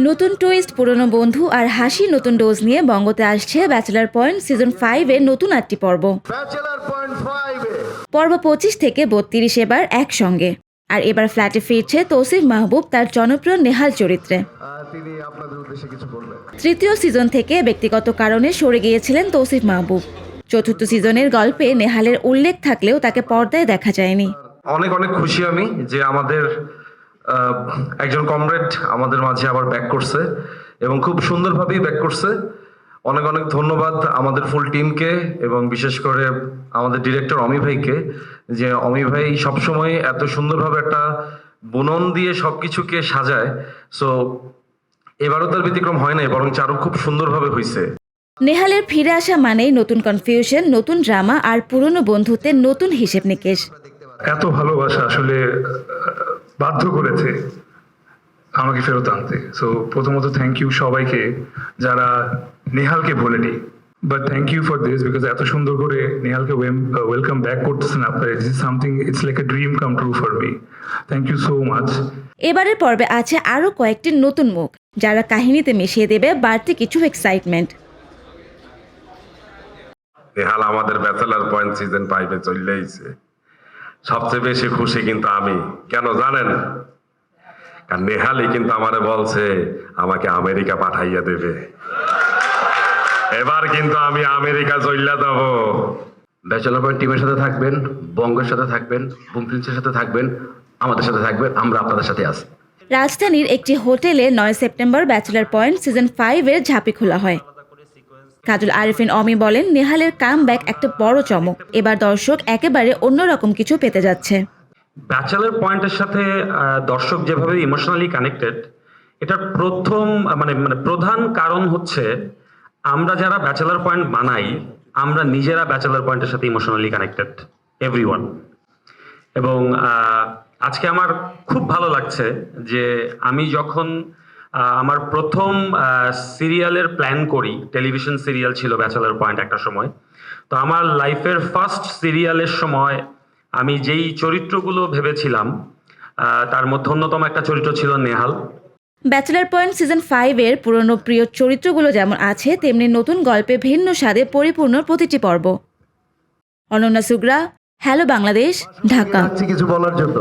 নতুন টুইস্ট পুরনো বন্ধু আর হাসি নতুন ডোজ নিয়ে বঙ্গতে আসছে ব্যাচেলার পয়েন্ট সিজন ফাইভের নতুন আটটি পর্ব। ফাইভে পর্ব পঁচিশ থেকে বত্রিশ এবার একসঙ্গে। আর এবার ফ্ল্যাটে ফিরছে তৌসিফ মাহবুব তার জনপ্রিয় নেহাল চরিত্রে। তৃতীয় সিজন থেকে ব্যক্তিগত কারণে সরে গিয়েছিলেন তৌসিফ মাহবুব চতুর্থ সিজনের গল্পে নেহালের উল্লেখ থাকলেও তাকে পর্দায় দেখা যায়নি। অনেক অনেক খুশি আমি যে আমাদের একজন কমরেড আমাদের মাঝে আবার ব্যাক করছে এবং খুব সুন্দরভাবেই ব্যাক করছে। অনেক অনেক ধন্যবাদ আমাদের ফুল টিমকে এবং বিশেষ করে আমাদের ডিরেক্টর অমি ভাইকে যে অমি ভাই সবসময় এত সুন্দরভাবে একটা বুনন দিয়ে সবকিছুকে সাজায়। সো এবারও তার ব্যতিক্রম হয় নাই বরং আরও খুব সুন্দরভাবে হয়েছে নেহালের ফিরে আসা মানেই নতুন কনফিউশন নতুন ড্রামা আর পুরনো বন্ধুত্বের নতুন হিসেব নিকেশ। এত ভালোবাসা আসলে বাধ্য করেছে আমাকে ফেরত আনতে। সো প্রথমত থ্যাংক ইউ সবাইকে যারা নেহালকে বলেনি but thank you for this because এত সুন্দর করে নেহালকে ওয়েলকাম ব্যাক করতেছেন আপনারা। This is something it's like a dream come true for me thank you so much এবারের পর্বে আছে আরও কয়েকটি নতুন মুখ যারা কাহিনীতে মিশিয়ে দেবে বাড়তি কিছু এক্সাইটমেন্ট নেহাল আমাদের ব্যাচেলার পয়েন্ট সিজন ফাইভে চলে আইছে সবচেয়ে বেশি খুশি কিন্তু আমি। কেন জানেন? কারণ নেহালই কিন্তু আমারে বলছে আমাকে আমেরিকা পাঠাইয়া দেবে। এবার কিন্তু আমি আমেরিকা চইলা যাব। ব্যাচেলর পয়েন্ট টিমের সাথে থাকবেন বঙ্গের সাথে থাকবেন বুম সাথে থাকবেন আমাদের সাথে থাকবেন আমরা আপনাদের সাথে আছি। রাজধানীর একটি হোটেলে নয় সেপ্টেম্বর ব্যাচেলার পয়েন্ট সিজন ফাইভের ঝাঁপি খোলা হয়। কাজল আরিফিন অমি বলেন, নেহালের কাম ব্যাক একটা বড় চমক। এবার দর্শক একেবারে অন্যরকম কিছু পেতে যাচ্ছে। ব্যাচেলার পয়েন্টের সাথে দর্শক যেভাবে ইমোশনালি কানেক্টেড এটার প্রথম মানে মানে প্রধান কারণ হচ্ছে আমরা যারা ব্যাচেলার পয়েন্ট বানাই, আমরা নিজেরা ব্যাচেলার পয়েন্টের সাথে ইমোশনালি কানেক্টেড এভরিওয়ান এবং আজকে আমার খুব ভালো লাগছে যে আমি যখন আমার প্রথম সিরিয়ালের প্ল্যান করি। টেলিভিশন সিরিয়াল ছিল ব্যাচেলার পয়েন্ট একটা সময়। তো আমার লাইফের ফার্স্ট সিরিয়ালের সময় আমি যেই চরিত্রগুলো ভেবেছিলাম তার মধ্যে অন্যতম একটা চরিত্র ছিল নেহাল। ব্যাচেলার পয়েন্ট সিজন ফাইভের পুরনো প্রিয় চরিত্রগুলো যেমন আছে তেমনি নতুন গল্পে ভিন্ন স্বাদে পরিপূর্ণ প্রতিটি পর্ব। অনন্যা সুগ্রা হ্যালো বাংলাদেশ ঢাকা। কিছু বলার জন্য।